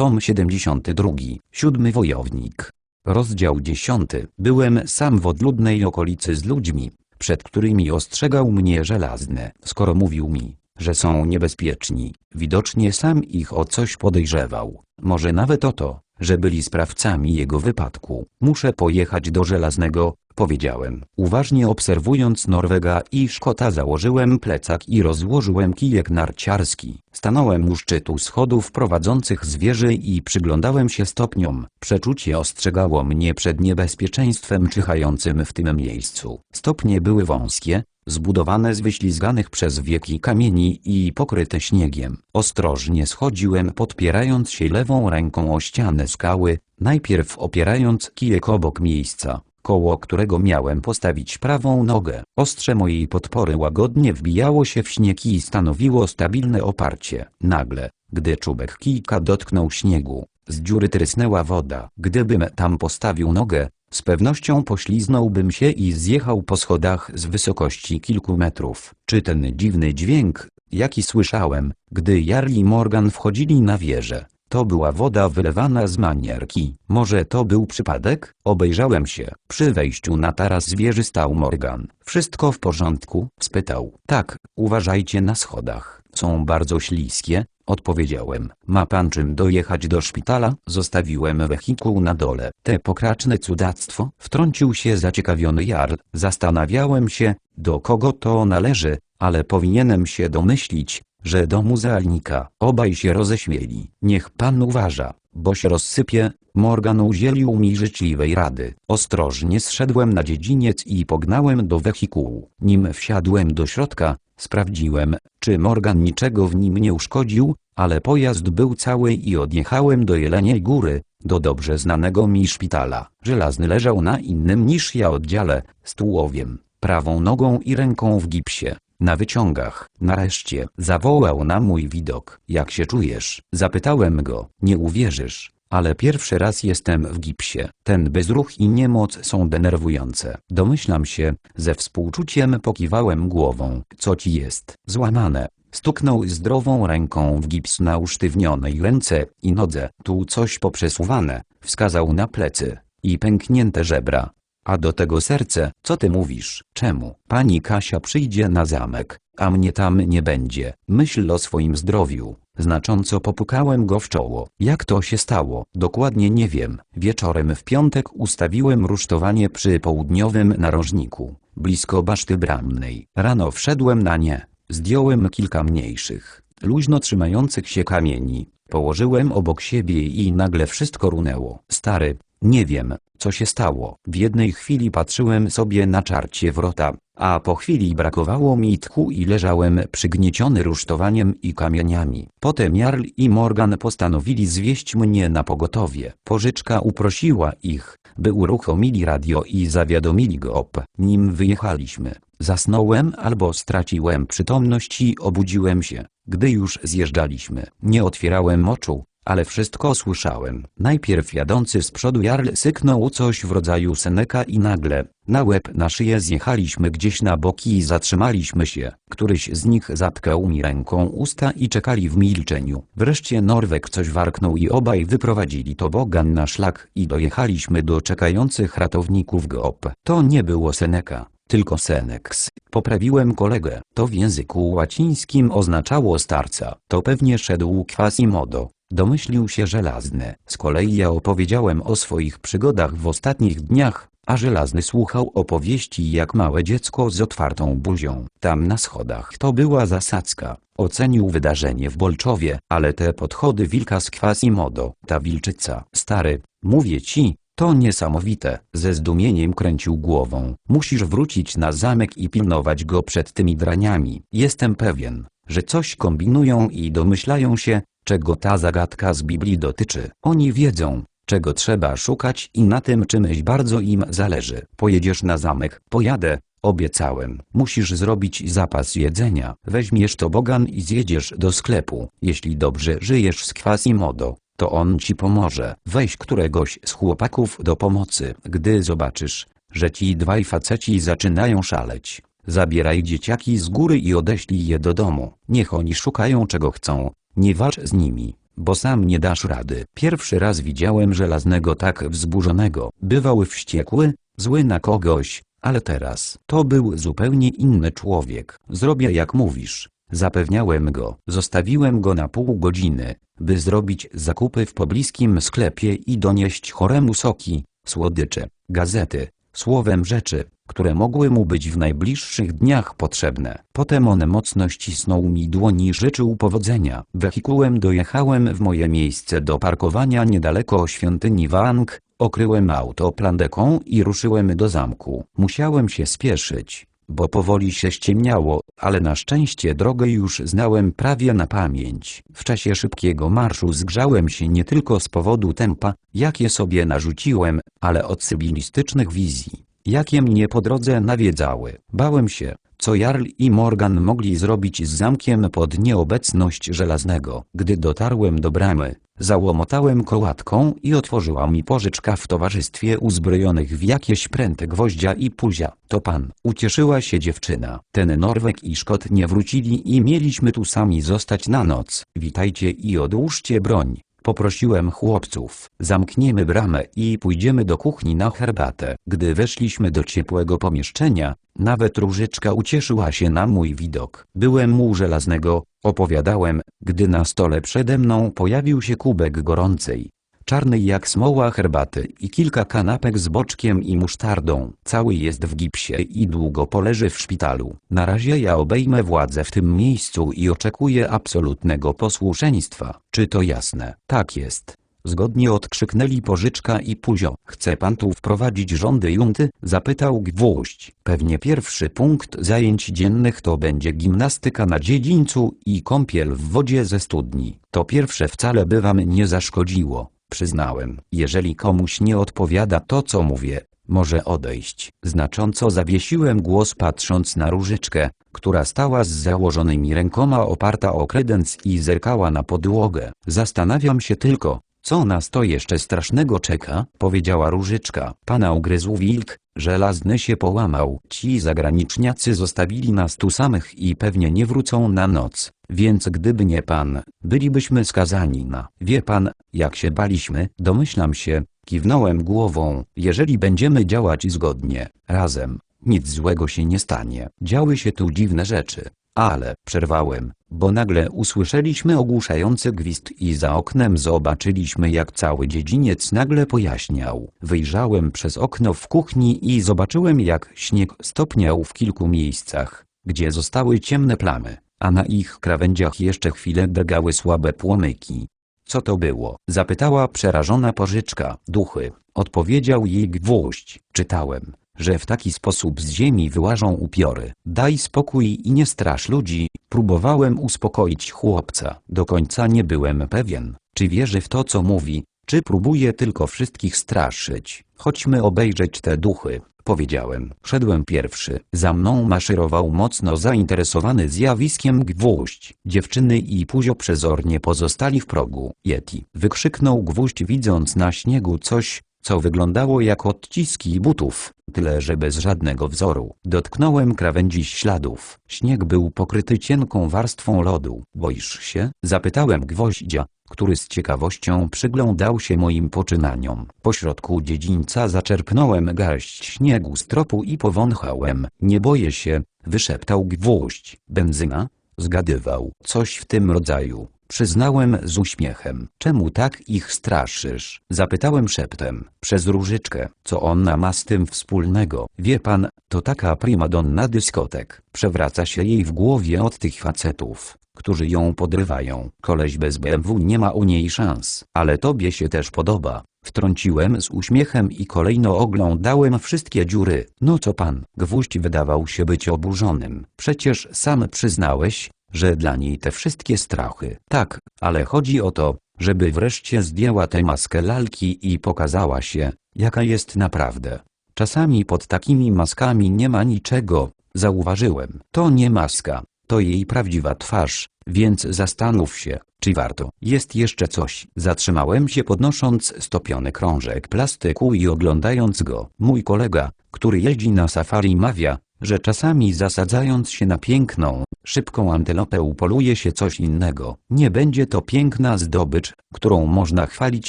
Tom 72. Siódmy wojownik. Rozdział 10. Byłem sam w odludnej okolicy z ludźmi, przed którymi ostrzegał mnie żelazny, skoro mówił mi, że są niebezpieczni. Widocznie sam ich o coś podejrzewał. Może nawet o to, że byli sprawcami jego wypadku. Muszę pojechać do żelaznego, powiedziałem. Uważnie obserwując Norwega i Szkota założyłem plecak i rozłożyłem kijek narciarski. Stanąłem u szczytu schodów prowadzących z wieży i przyglądałem się stopniom. Przeczucie ostrzegało mnie przed niebezpieczeństwem czyhającym w tym miejscu. Stopnie były wąskie, zbudowane z wyślizganych przez wieki kamieni i pokryte śniegiem. Ostrożnie schodziłem podpierając się lewą ręką o ścianę skały, najpierw opierając kijek obok miejsca, koło którego miałem postawić prawą nogę. Ostrze mojej podpory łagodnie wbijało się w śnieg i stanowiło stabilne oparcie. Nagle, gdy czubek kijka dotknął śniegu, z dziury trysnęła woda. Gdybym tam postawił nogę, z pewnością pośliznąłbym się i zjechał po schodach z wysokości kilku metrów. Czy ten dziwny dźwięk, jaki słyszałem, gdy Jarl i Morgan wchodzili na wieżę, to była woda wylewana z manierki. Może to był przypadek? Obejrzałem się. Przy wejściu na taras wieży stał Morgan. Wszystko w porządku? spytał. Tak, uważajcie na schodach. Są bardzo śliskie, odpowiedziałem. Ma pan czym dojechać do szpitala? Zostawiłem wehikuł na dole. Te pokraczne cudactwo? Wtrącił się zaciekawiony Jarl. Zastanawiałem się, do kogo to należy, ale powinienem się domyślić, że do muzealnika. Obaj się roześmieli. Niech pan uważa, bo się rozsypie. Morgan udzielił mi życzliwej rady. Ostrożnie zszedłem na dziedziniec i pognałem do wehikułu. Nim wsiadłem do środka, sprawdziłem, czy Morgan niczego w nim nie uszkodził, ale pojazd był cały i odjechałem do Jeleniej Góry, do dobrze znanego mi szpitala. Żelazny leżał na innym niż ja oddziale, z tułowiem, prawą nogą i ręką w gipsie. Na wyciągach. Nareszcie zawołał na mój widok. Jak się czujesz? Zapytałem go. Nie uwierzysz, ale pierwszy raz jestem w gipsie. Ten bezruch i niemoc są denerwujące. Domyślam się, ze współczuciem pokiwałem głową. Co ci jest? Złamane. Stuknął zdrową ręką w gips na usztywnionej ręce i nodze. Tu coś poprzesuwane. Wskazał na plecy. I pęknięte żebra. A do tego serce, co ty mówisz? Czemu? Pani Kasia przyjdzie na zamek, a mnie tam nie będzie. Myśl o swoim zdrowiu. Znacząco popukałem go w czoło. Jak to się stało? Dokładnie nie wiem. Wieczorem w piątek ustawiłem rusztowanie przy południowym narożniku, blisko baszty bramnej. Rano wszedłem na nie. Zdjąłem kilka mniejszych, luźno trzymających się kamieni. Położyłem obok siebie i nagle wszystko runęło. Stary, nie wiem, co się stało. W jednej chwili patrzyłem sobie na czarcie wrota, a po chwili brakowało mi tchu i leżałem przygnieciony rusztowaniem i kamieniami. Potem Jarl i Morgan postanowili zwieść mnie na pogotowie. Pożyczka uprosiła ich, by uruchomili radio i zawiadomili go op. Nim wyjechaliśmy, zasnąłem albo straciłem przytomność i obudziłem się, gdy już zjeżdżaliśmy. Nie otwierałem oczu, ale wszystko słyszałem. Najpierw jadący z przodu Jarl syknął coś w rodzaju seneka i nagle, na łeb na szyję zjechaliśmy gdzieś na boki i zatrzymaliśmy się. Któryś z nich zatkał mi ręką usta i czekali w milczeniu. Wreszcie Norwek coś warknął i obaj wyprowadzili tobogan na szlak i dojechaliśmy do czekających ratowników GOP. To nie było seneka. Tylko Senex. Poprawiłem kolegę. To w języku łacińskim oznaczało starca. To pewnie szedł Quasimodo. Domyślił się żelazny. Z kolei ja opowiedziałem o swoich przygodach w ostatnich dniach, a żelazny słuchał opowieści jak małe dziecko z otwartą buzią. Tam na schodach to była zasadzka. Ocenił wydarzenie w Bolczowie, ale te podchody wilka z Quasimodo, ta wilczyca. Stary, mówię ci, to niesamowite. Ze zdumieniem kręcił głową. Musisz wrócić na zamek i pilnować go przed tymi draniami. Jestem pewien, że coś kombinują i domyślają się, czego ta zagadka z Biblii dotyczy. Oni wiedzą, czego trzeba szukać i na tym czymś bardzo im zależy. Pojedziesz na zamek, pojadę, obiecałem. Musisz zrobić zapas jedzenia. Weźmiesz tobogan i zjedziesz do sklepu. Jeśli dobrze żyjesz z Quasimodo, to on ci pomoże. Weź któregoś z chłopaków do pomocy. Gdy zobaczysz, że ci dwaj faceci zaczynają szaleć, zabieraj dzieciaki z góry i odeślij je do domu. Niech oni szukają czego chcą. Nie walcz z nimi, bo sam nie dasz rady. Pierwszy raz widziałem żelaznego tak wzburzonego. Bywał wściekły, zły na kogoś, ale teraz to był zupełnie inny człowiek. Zrobię jak mówisz. Zapewniałem go. Zostawiłem go na pół godziny, by zrobić zakupy w pobliskim sklepie i donieść choremu soki, słodycze, gazety, słowem rzeczy, które mogły mu być w najbliższych dniach potrzebne. Potem on mocno ścisnął mi dłoni i życzył powodzenia. Wehikułem dojechałem w moje miejsce do parkowania niedaleko świątyni Wang, okryłem auto plandeką i ruszyłem do zamku. Musiałem się spieszyć, bo powoli się ściemniało, ale na szczęście drogę już znałem prawie na pamięć. W czasie szybkiego marszu zgrzałem się nie tylko z powodu tempa, jakie sobie narzuciłem, ale od sybillistycznych wizji, jakie mnie po drodze nawiedzały. Bałem się, co Jarl i Morgan mogli zrobić z zamkiem pod nieobecność żelaznego. Gdy dotarłem do bramy, załomotałem kołatką i otworzyła mi pożyczka w towarzystwie uzbrojonych w jakieś pręty gwoździa i puzia. To pan, ucieszyła się dziewczyna. Ten Norweg i Szkot nie wrócili i mieliśmy tu sami zostać na noc. Witajcie i odłóżcie broń. Poprosiłem chłopców, zamkniemy bramę i pójdziemy do kuchni na herbatę. Gdy weszliśmy do ciepłego pomieszczenia, nawet różyczka ucieszyła się na mój widok. Byłem mu żelaznego, opowiadałem, gdy na stole przede mną pojawił się kubek gorącej, czarnej jak smoła herbaty i kilka kanapek z boczkiem i musztardą. Cały jest w gipsie i długo poleży w szpitalu. Na razie ja obejmę władzę w tym miejscu i oczekuję absolutnego posłuszeństwa. Czy to jasne? Tak jest. Zgodnie odkrzyknęli Pożyczka i Puzio. Chce pan tu wprowadzić rządy junty? Zapytał Gwóźdź. Pewnie pierwszy punkt zajęć dziennych to będzie gimnastyka na dziedzińcu i kąpiel w wodzie ze studni. To pierwsze wcale by wam nie zaszkodziło, przyznałem. Jeżeli komuś nie odpowiada to co mówię, może odejść. Znacząco zawiesiłem głos patrząc na różyczkę, która stała z założonymi rękoma oparta o kredens i zerkała na podłogę. Zastanawiam się tylko, co nas to jeszcze strasznego czeka? Powiedziała różyczka. Pana ugryzł wilk, żelazny się połamał. Ci zagraniczniacy zostawili nas tu samych i pewnie nie wrócą na noc. Więc gdyby nie pan, bylibyśmy skazani na... Wie pan, jak się baliśmy? Domyślam się, kiwnąłem głową. Jeżeli będziemy działać zgodnie, razem, nic złego się nie stanie. Działy się tu dziwne rzeczy. Ale, przerwałem, bo nagle usłyszeliśmy ogłuszający gwizd i za oknem zobaczyliśmy jak cały dziedziniec nagle pojaśniał. Wyjrzałem przez okno w kuchni i zobaczyłem jak śnieg stopniał w kilku miejscach, gdzie zostały ciemne plamy, a na ich krawędziach jeszcze chwilę drgały słabe płomyki. Co to było? Zapytała przerażona pożyczka. Duchy. Odpowiedział jej gwóźdź. Czytałem że w taki sposób z ziemi wyłażą upiory. Daj spokój i nie strasz ludzi, próbowałem uspokoić chłopca. Do końca nie byłem pewien, czy wierzy w to co mówi, czy próbuje tylko wszystkich straszyć. Chodźmy obejrzeć te duchy, powiedziałem. Szedłem pierwszy. Za mną maszerował mocno zainteresowany zjawiskiem gwóźdź. Dziewczyny i Puzio przezornie pozostali w progu. Yeti. Wykrzyknął gwóźdź widząc na śniegu coś, co wyglądało jak odciski butów, tyle że bez żadnego wzoru. Dotknąłem krawędzi śladów. Śnieg był pokryty cienką warstwą lodu. Boisz się? Zapytałem gwoździa, który z ciekawością przyglądał się moim poczynaniom. Pośrodku dziedzińca zaczerpnąłem garść śniegu z tropu i powąchałem. Nie boję się, wyszeptał gwóźdź. Benzyna? Zgadywał. Coś w tym rodzaju. Przyznałem z uśmiechem. Czemu tak ich straszysz? Zapytałem szeptem. Przez różyczkę. Co ona ma z tym wspólnego? Wie pan, to taka primadonna dyskotek. Przewraca się jej w głowie od tych facetów którzy ją podrywają. Koleś bez BMW nie ma u niej szans. Ale tobie się też podoba. Wtrąciłem z uśmiechem i kolejno oglądałem wszystkie dziury. No co pan? Gwóźdź wydawał się być oburzonym. Przecież sam przyznałeś, że dla niej te wszystkie strachy. Tak, ale chodzi o to, żeby wreszcie zdjęła tę maskę lalki i pokazała się, jaka jest naprawdę. Czasami pod takimi maskami nie ma niczego, zauważyłem. To nie maska, to jej prawdziwa twarz, więc zastanów się, czy warto. Jest jeszcze coś. Zatrzymałem się podnosząc stopiony krążek plastyku i oglądając go. Mój kolega, który jeździ na safari mawia, że czasami zasadzając się na piękną, szybką antylopę upoluje się coś innego. Nie będzie to piękna zdobycz, którą można chwalić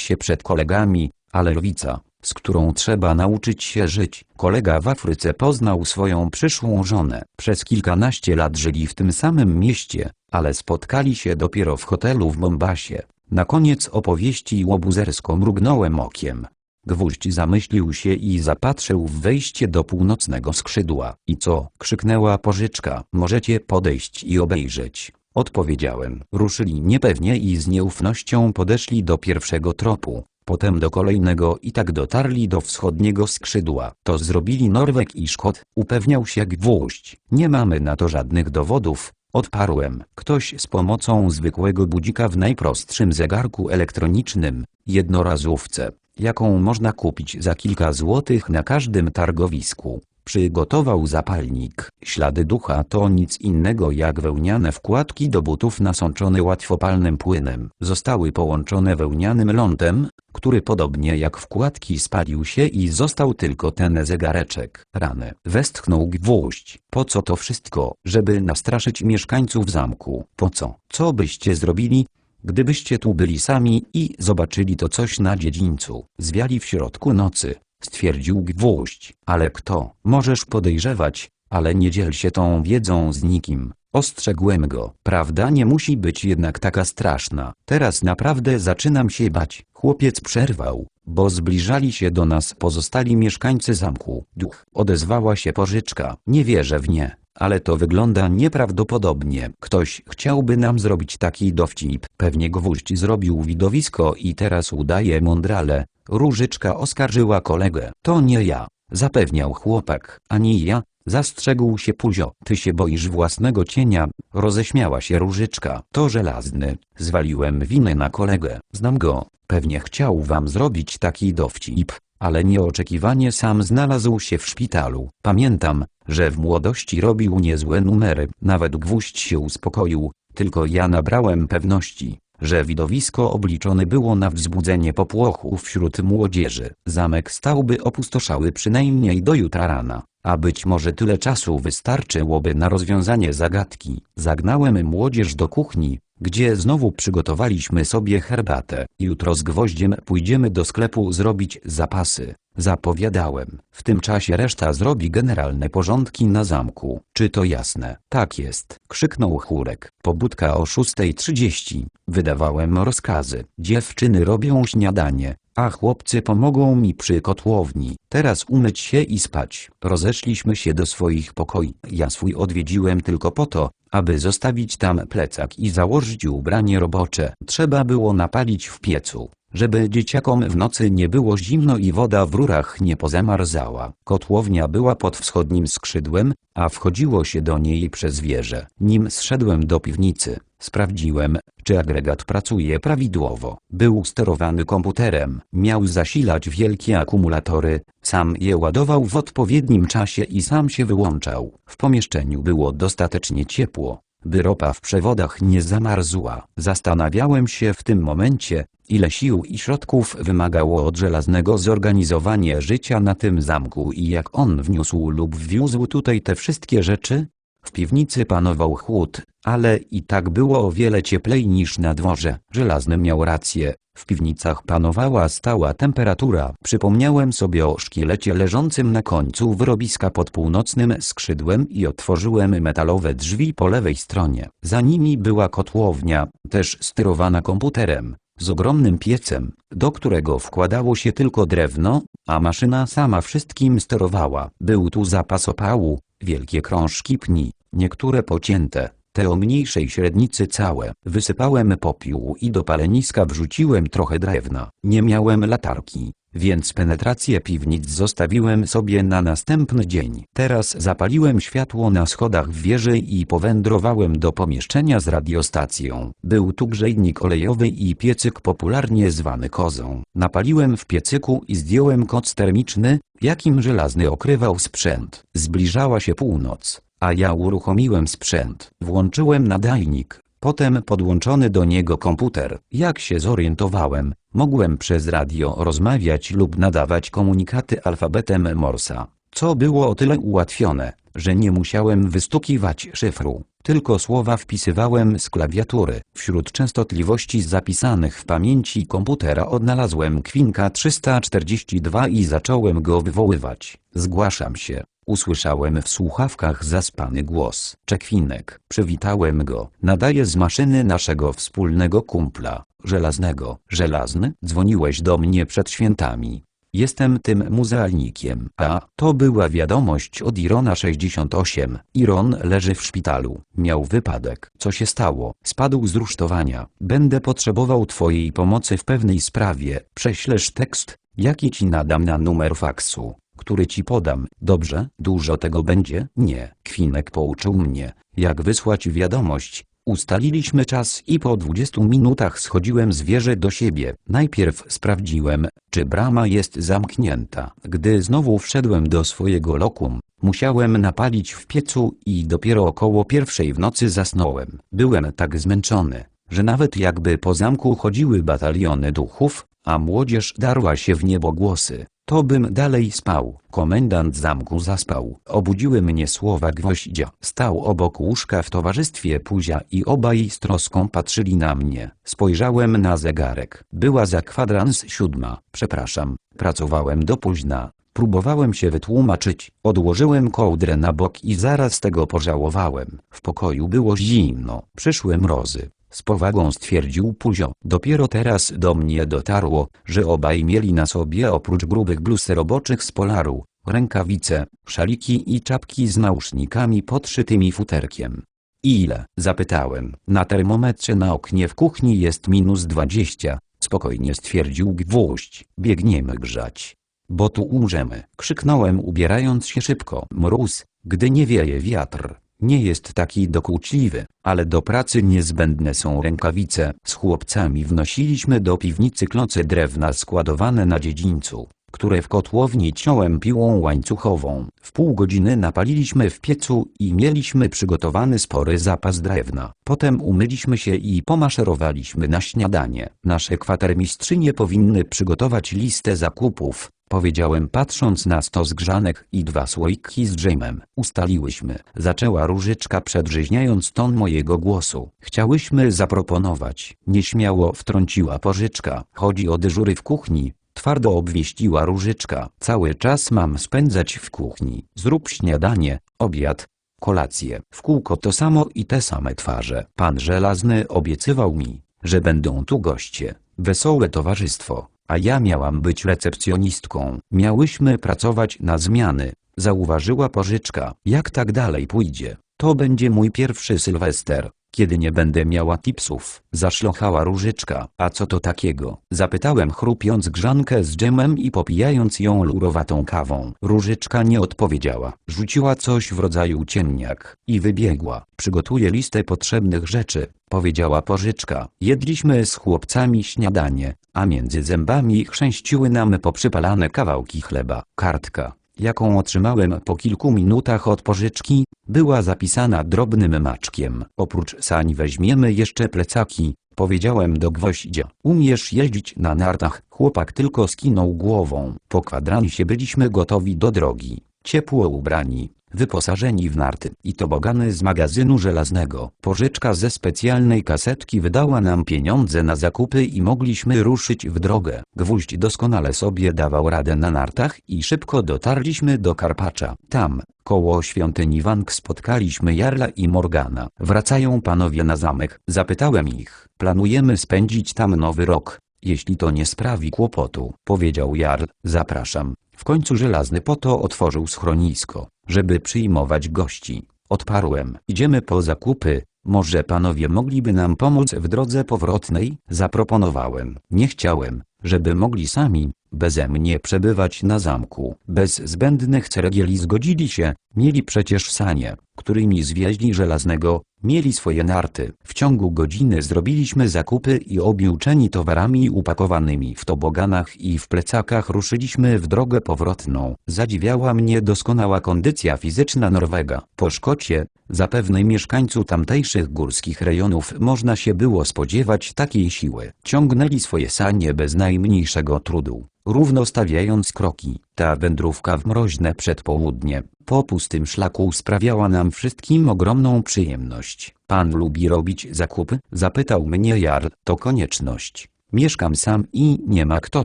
się przed kolegami, ale lwica, z którą trzeba nauczyć się żyć. Kolega w Afryce poznał swoją przyszłą żonę. Przez kilkanaście lat żyli w tym samym mieście, ale spotkali się dopiero w hotelu w Mombasie. Na koniec opowieści łobuzersko mrugnąłem okiem. Gwóźdź zamyślił się i zapatrzył w wejście do północnego skrzydła. I co? krzyknęła pożyczka. Możecie podejść i obejrzeć. Odpowiedziałem. Ruszyli niepewnie i z nieufnością podeszli do pierwszego tropu. Potem do kolejnego i tak dotarli do wschodniego skrzydła. To zrobili Norweg i Szkot, upewniał się gwóźdź. Nie mamy na to żadnych dowodów, Odparłem. Ktoś z pomocą zwykłego budzika w najprostszym zegarku elektronicznym, jednorazówce, jaką można kupić za kilka złotych na każdym targowisku. Przygotował zapalnik. Ślady ducha to nic innego jak wełniane wkładki do butów nasączone łatwopalnym płynem. Zostały połączone wełnianym lądem, który podobnie jak wkładki spalił się i został tylko ten zegareczek. Rany. Westchnął gwóźdź. Po co to wszystko? Żeby nastraszyć mieszkańców zamku. Po co? Co byście zrobili? Gdybyście tu byli sami i zobaczyli to coś na dziedzińcu, zwiali w środku nocy, stwierdził gwóźdź. Ale kto? Możesz podejrzewać, ale nie dziel się tą wiedzą z nikim. Ostrzegłem go. Prawda nie musi być jednak taka straszna. Teraz naprawdę zaczynam się bać. Chłopiec przerwał, bo zbliżali się do nas pozostali mieszkańcy zamku. Duch. Odezwała się pożyczka. Nie wierzę w nie. Ale to wygląda nieprawdopodobnie. Ktoś chciałby nam zrobić taki dowcip. Pewnie gwóźdź zrobił widowisko i teraz udaje mądrale. Różyczka oskarżyła kolegę. To nie ja, zapewniał chłopak. Ani ja, zastrzegł się Puzio. Ty się boisz własnego cienia, roześmiała się Różyczka. To żelazny. Zwaliłem winę na kolegę. Znam go. Pewnie chciał wam zrobić taki dowcip, ale nieoczekiwanie sam znalazł się w szpitalu. Pamiętam, że w młodości robił niezłe numery. Nawet gwóźdź się uspokoił, tylko ja nabrałem pewności, że widowisko obliczone było na wzbudzenie popłochu wśród młodzieży. Zamek stałby opustoszały przynajmniej do jutra rana, a być może tyle czasu wystarczyłoby na rozwiązanie zagadki. Zagnałem młodzież do kuchni, gdzie znowu przygotowaliśmy sobie herbatę. Jutro z gwoździem pójdziemy do sklepu zrobić zapasy. Zapowiadałem. W tym czasie reszta zrobi generalne porządki na zamku. Czy to jasne? Tak jest. Krzyknął chórek. Pobudka o 6.30. Wydawałem rozkazy. Dziewczyny robią śniadanie, a chłopcy pomogą mi przy kotłowni. Teraz umyć się i spać. Rozeszliśmy się do swoich pokoi. Ja swój odwiedziłem tylko po to, aby zostawić tam plecak i założyć ubranie robocze. Trzeba było napalić w piecu, żeby dzieciakom w nocy nie było zimno i woda w rurach nie pozamarzała. Kotłownia była pod wschodnim skrzydłem, a wchodziło się do niej przez wieżę. Nim zszedłem do piwnicy, sprawdziłem, czy agregat pracuje prawidłowo. Był sterowany komputerem, miał zasilać wielkie akumulatory, sam je ładował w odpowiednim czasie i sam się wyłączał. W pomieszczeniu było dostatecznie ciepło, by ropa w przewodach nie zamarzła. Zastanawiałem się w tym momencie, ile sił i środków wymagało od żelaznego zorganizowanie życia na tym zamku i jak on wniósł lub wwiózł tutaj te wszystkie rzeczy? W piwnicy panował chłód, ale i tak było o wiele cieplej niż na dworze. Żelazny miał rację. W piwnicach panowała stała temperatura. Przypomniałem sobie o szkielecie leżącym na końcu wyrobiska pod północnym skrzydłem i otworzyłem metalowe drzwi po lewej stronie. Za nimi była kotłownia, też sterowana komputerem, z ogromnym piecem, do którego wkładało się tylko drewno, a maszyna sama wszystkim sterowała. Był tu zapas opału, wielkie krążki pni, niektóre pocięte, te o mniejszej średnicy całe. Wysypałem popiół i do paleniska wrzuciłem trochę drewna. Nie miałem latarki, więc penetrację piwnic zostawiłem sobie na następny dzień. Teraz zapaliłem światło na schodach w wieży i powędrowałem do pomieszczenia z radiostacją. Był tu grzejnik olejowy i piecyk popularnie zwany kozą. Napaliłem w piecyku i zdjąłem koc termiczny, jakim żelazny okrywał sprzęt. Zbliżała się północ, a ja uruchomiłem sprzęt. Włączyłem nadajnik, potem podłączony do niego komputer. Jak się zorientowałem, mogłem przez radio rozmawiać lub nadawać komunikaty alfabetem Morsa. Co było o tyle ułatwione, że nie musiałem wystukiwać szyfru, tylko słowa wpisywałem z klawiatury. Wśród częstotliwości zapisanych w pamięci komputera odnalazłem kwinka 342 i zacząłem go wywoływać. Zgłaszam się. Usłyszałem w słuchawkach zaspany głos. Czekwinek. Przywitałem go. Nadaję z maszyny naszego wspólnego kumpla. Żelaznego. Żelazny? Dzwoniłeś do mnie przed świętami. Jestem tym muzealnikiem. A, to była wiadomość od Irona 68. Iron leży w szpitalu. Miał wypadek. Co się stało? Spadł z rusztowania. Będę potrzebował twojej pomocy w pewnej sprawie. Prześlesz tekst? Jaki ci nadam na numer faksu? Który ci podam. Dobrze, dużo tego będzie? Nie. Kwinek pouczył mnie, jak wysłać wiadomość. Ustaliliśmy czas i po 20 minutach schodziłem z wieży do siebie. Najpierw sprawdziłem, czy brama jest zamknięta. Gdy znowu wszedłem do swojego lokum, musiałem napalić w piecu i dopiero około pierwszej w nocy zasnąłem. Byłem tak zmęczony, że nawet jakby po zamku chodziły bataliony duchów, a młodzież darła się w niebogłosy, to bym dalej spał. Komendant zamku zaspał. Obudziły mnie słowa gwoździa. Stał obok łóżka w towarzystwie Puzia i obaj z troską patrzyli na mnie. Spojrzałem na zegarek. Była za kwadrans siódma. Przepraszam, pracowałem do późna. Próbowałem się wytłumaczyć, odłożyłem kołdrę na bok i zaraz tego pożałowałem. W pokoju było zimno, przyszły mrozy. Z powagą stwierdził Puzio. Dopiero teraz do mnie dotarło, że obaj mieli na sobie oprócz grubych bluz roboczych z polaru, rękawice, szaliki i czapki z nausznikami podszytymi futerkiem. Ile? Zapytałem. Na termometrze na oknie w kuchni jest minus dwadzieścia. Spokojnie stwierdził gwóźdź. Biegniemy grzać. Bo tu umrzemy. Krzyknąłem ubierając się szybko. Mróz, gdy nie wieje wiatr nie jest taki dokuczliwy, ale do pracy niezbędne są rękawice. Z chłopcami wnosiliśmy do piwnicy kloce drewna składowane na dziedzińcu, które w kotłowni ciąłem piłą łańcuchową. W pół godziny napaliliśmy w piecu i mieliśmy przygotowany spory zapas drewna. Potem umyliśmy się i pomaszerowaliśmy na śniadanie. Nasze kwatermistrzynie powinny przygotować listę zakupów, Powiedziałem patrząc na stos grzanek i dwa słoiki z dżemem. Ustaliłyśmy. Zaczęła różyczka przedrzeźniając ton mojego głosu. Chciałyśmy zaproponować. Nieśmiało wtrąciła pożyczka. Chodzi o dyżury w kuchni. Twardo obwieściła różyczka. Cały czas mam spędzać w kuchni. Zrób śniadanie, obiad, kolację. W kółko to samo i te same twarze. Pan żelazny obiecywał mi, że będą tu goście. Wesołe towarzystwo a ja miałam być recepcjonistką. Miałyśmy pracować na zmiany, zauważyła pożyczka. Jak tak dalej pójdzie, to będzie mój pierwszy sylwester, kiedy nie będę miała tipsów. Zaszlochała różyczka. A co to takiego? Zapytałem chrupiąc grzankę z dżemem i popijając ją lurowatą kawą. Różyczka nie odpowiedziała. Rzuciła coś w rodzaju ciemniak i wybiegła. Przygotuję listę potrzebnych rzeczy, powiedziała pożyczka. Jedliśmy z chłopcami śniadanie, a między zębami chrzęściły nam poprzypalane kawałki chleba. Kartka, jaką otrzymałem po kilku minutach od pożyczki, była zapisana drobnym maczkiem. Oprócz sań weźmiemy jeszcze plecaki, powiedziałem do gwoździa. Umiesz jeździć na nartach? Chłopak tylko skinął głową. Po kwadransie byliśmy gotowi do drogi. Ciepło ubrani, wyposażeni w narty i tobogany z magazynu żelaznego. Pożyczka ze specjalnej kasetki wydała nam pieniądze na zakupy i mogliśmy ruszyć w drogę. Gwóźdź doskonale sobie dawał radę na nartach i szybko dotarliśmy do Karpacza. Tam, koło świątyni Wank spotkaliśmy Jarla i Morgana. Wracają panowie na zamek. Zapytałem ich. Planujemy spędzić tam nowy rok. Jeśli to nie sprawi kłopotu, powiedział Jarl, zapraszam. W końcu żelazny po to otworzył schronisko, żeby przyjmować gości. Odparłem, idziemy po zakupy, może panowie mogliby nam pomóc w drodze powrotnej? Zaproponowałem. Nie chciałem, żeby mogli sami, beze mnie przebywać na zamku. Bez zbędnych ceregieli zgodzili się, mieli przecież sanie, którymi zwieźli żelaznego, mieli swoje narty. W ciągu godziny zrobiliśmy zakupy i objuczeni towarami upakowanymi w toboganach i w plecakach ruszyliśmy w drogę powrotną. Zadziwiała mnie doskonała kondycja fizyczna Norwega. Po Szkocie, zapewne mieszkańcu tamtejszych górskich rejonów można się było spodziewać takiej siły. Ciągnęli swoje sanie bez najmniejszego trudu. równo stawiając kroki. Ta wędrówka w mroźne przedpołudnie, po pustym szlaku sprawiała nam wszystkim ogromną przyjemność. Pan lubi robić zakupy? Zapytał mnie Jarl. To konieczność. Mieszkam sam i nie ma kto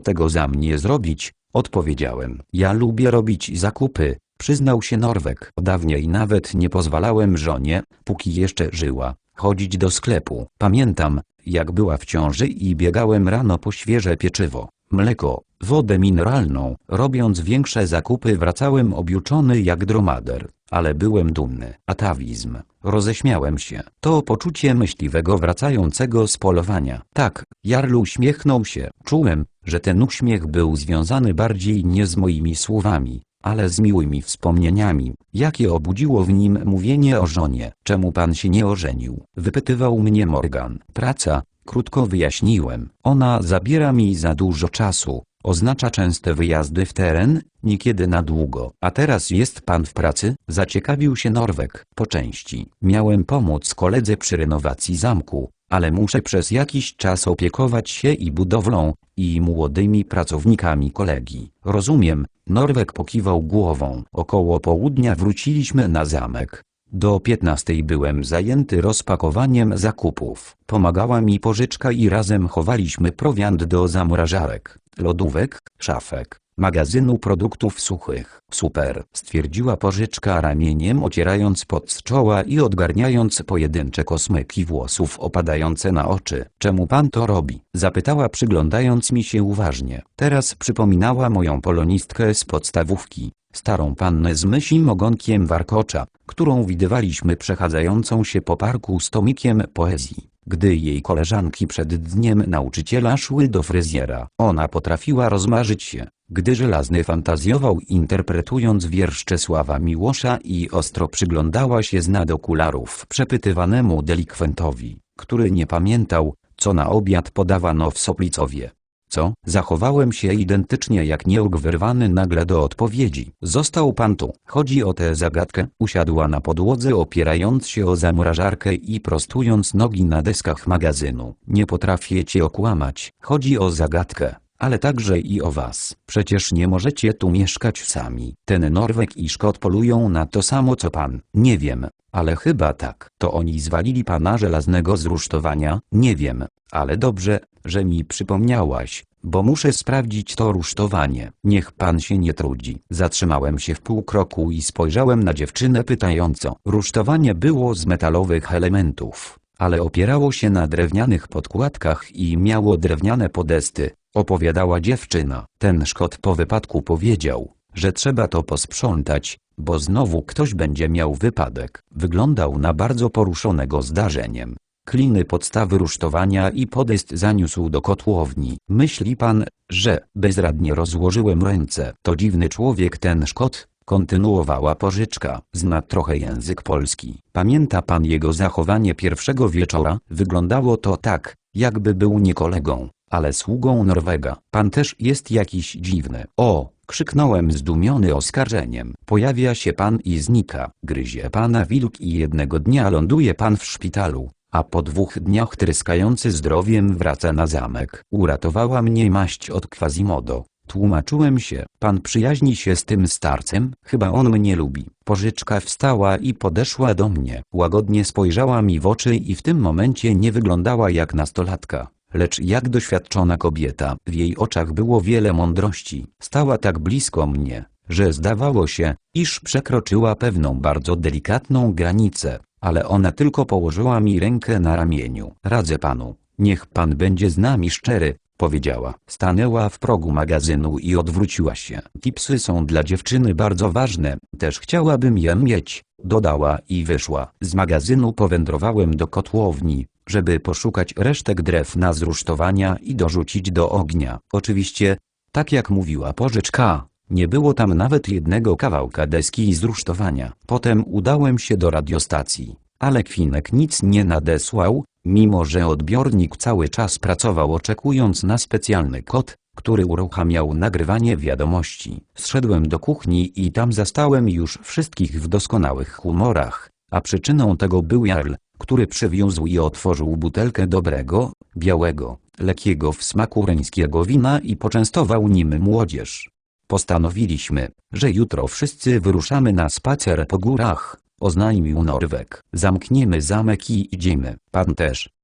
tego za mnie zrobić, odpowiedziałem. Ja lubię robić zakupy, przyznał się Norwek. Dawniej nawet nie pozwalałem żonie, póki jeszcze żyła, chodzić do sklepu. Pamiętam, jak była w ciąży i biegałem rano po świeże pieczywo, mleko, wodę mineralną. Robiąc większe zakupy wracałem objuczony jak dromader, ale byłem dumny. Atawizm. Roześmiałem się. To poczucie myśliwego wracającego z polowania. Tak, Jarl uśmiechnął się. Czułem, że ten uśmiech był związany bardziej nie z moimi słowami, ale z miłymi wspomnieniami, jakie obudziło w nim mówienie o żonie. Czemu pan się nie ożenił? Wypytywał mnie Morgan. Praca, krótko wyjaśniłem. Ona zabiera mi za dużo czasu. Oznacza częste wyjazdy w teren, niekiedy na długo. A teraz jest pan w pracy? Zaciekawił się Norwek. Po części. Miałem pomóc koledze przy renowacji zamku, ale muszę przez jakiś czas opiekować się i budowlą, i młodymi pracownikami kolegi. Rozumiem, Norwek pokiwał głową. Około południa wróciliśmy na zamek. Do piętnastej byłem zajęty rozpakowaniem zakupów. Pomagała mi pożyczka i razem chowaliśmy prowiant do zamrażarek, lodówek, szafek, magazynu produktów suchych. Super, stwierdziła pożyczka ramieniem ocierając pot z czoła i odgarniając pojedyncze kosmyki włosów opadające na oczy. Czemu pan to robi? Zapytała przyglądając mi się uważnie. Teraz przypominała moją polonistkę z podstawówki. Starą pannę z mysim ogonkiem warkocza, którą widywaliśmy przechadzającą się po parku z tomikiem poezji. Gdy jej koleżanki przed dniem nauczyciela szły do fryzjera, ona potrafiła rozmarzyć się, gdy żelazny fantazjował interpretując wiersz Czesława Miłosza i ostro przyglądała się z nad okularów przepytywanemu delikwentowi, który nie pamiętał, co na obiad podawano w Soplicowie. Co? Zachowałem się identycznie jak nieuk wyrwany nagle do odpowiedzi. Został pan tu. Chodzi o tę zagadkę. Usiadła na podłodze opierając się o zamrażarkę i prostując nogi na deskach magazynu. Nie potrafię cię okłamać. Chodzi o zagadkę. Ale także i o was. Przecież nie możecie tu mieszkać sami. Ten Norwek i Szkot polują na to samo co pan. Nie wiem, ale chyba tak. To oni zwalili pana żelaznego z rusztowania? Nie wiem, ale dobrze, że mi przypomniałaś, bo muszę sprawdzić to rusztowanie. Niech pan się nie trudzi. Zatrzymałem się w pół kroku i spojrzałem na dziewczynę pytająco. Rusztowanie było z metalowych elementów, ale opierało się na drewnianych podkładkach i miało drewniane podesty, opowiadała dziewczyna. Ten Szkot po wypadku powiedział, że trzeba to posprzątać, bo znowu ktoś będzie miał wypadek. Wyglądał na bardzo poruszonego zdarzeniem. Kliny podstawy rusztowania i podest zaniósł do kotłowni. Myśli pan, że bezradnie rozłożyłem ręce. To dziwny człowiek ten Szkot, kontynuowała pożyczka. Zna trochę język polski. Pamięta pan jego zachowanie pierwszego wieczora? Wyglądało to tak, jakby był nie kolegą, ale sługą Norwega. Pan też jest jakiś dziwny. O, krzyknąłem zdumiony oskarżeniem. Pojawia się pan i znika. Gryzie pana wilk i jednego dnia ląduje pan w szpitalu. A po dwóch dniach tryskający zdrowiem wraca na zamek. Uratowała mnie maść od Quasimodo. Tłumaczyłem się, pan przyjaźni się z tym starcem, chyba on mnie lubi. Pożyczka wstała i podeszła do mnie. Łagodnie spojrzała mi w oczy i w tym momencie nie wyglądała jak nastolatka, lecz jak doświadczona kobieta. W jej oczach było wiele mądrości. Stała tak blisko mnie, że zdawało się, iż przekroczyła pewną bardzo delikatną granicę, ale ona tylko położyła mi rękę na ramieniu. Radzę panu, niech pan będzie z nami szczery, powiedziała. Stanęła w progu magazynu i odwróciła się. Tipsy są dla dziewczyny bardzo ważne, też chciałabym je mieć, dodała i wyszła. Z magazynu powędrowałem do kotłowni, żeby poszukać resztek drewna z rusztowania i dorzucić do ognia. Oczywiście, tak jak mówiła pożyczka, nie było tam nawet jednego kawałka deski z rusztowania. Potem udałem się do radiostacji, ale Kwinek nic nie nadesłał, mimo że odbiornik cały czas pracował oczekując na specjalny kod, który uruchamiał nagrywanie wiadomości. Zszedłem do kuchni i tam zastałem już wszystkich w doskonałych humorach, a przyczyną tego był Jarl, który przywiózł i otworzył butelkę dobrego, białego, lekkiego w smaku reńskiego wina i poczęstował nim młodzież. Postanowiliśmy, że jutro wszyscy wyruszamy na spacer po górach, oznajmił Norwek. Zamkniemy zamek i idziemy. Pan też.